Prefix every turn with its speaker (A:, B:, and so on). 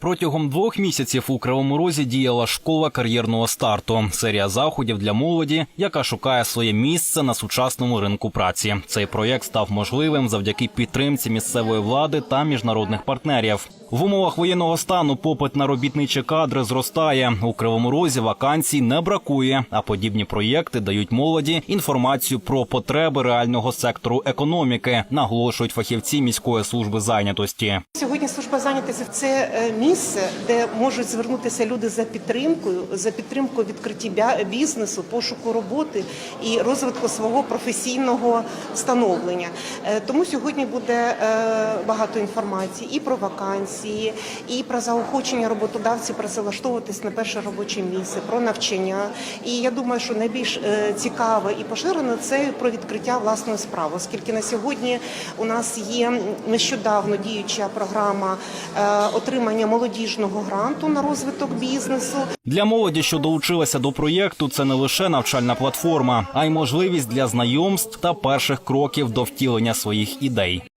A: Протягом двох місяців у Кривому Розі діяла школа кар'єрного старту. Серія заходів для молоді, яка шукає своє місце на сучасному ринку праці. Цей проєкт став можливим завдяки підтримці місцевої влади та міжнародних партнерів. В умовах воєнного стану попит на робітничі кадри зростає. У Кривому Розі вакансій не бракує, а подібні проєкти дають молоді інформацію про потреби реального сектору економіки, наголошують фахівці міської служби зайнятості.
B: Сьогодні служба зайнятості це е, місце, де можуть звернутися люди за підтримкою, за підтримкою відкритті бізнесу, пошуку роботи і розвитку свого професійного становлення. Е, Тому сьогодні буде е, багато інформації і про вакансії, і про заохочення роботодавців працевлаштовуватись на перше робоче місце, про навчання. І я думаю, що найбільш е, цікаве і поширено це про відкриття власної справи, оскільки на сьогодні у нас є нещодавно діюча програма отримання молодіжного гранту на розвиток бізнесу.
A: Для молоді, що долучилася до проєкту, це не лише навчальна платформа, а й можливість для знайомств та перших кроків до втілення своїх ідей.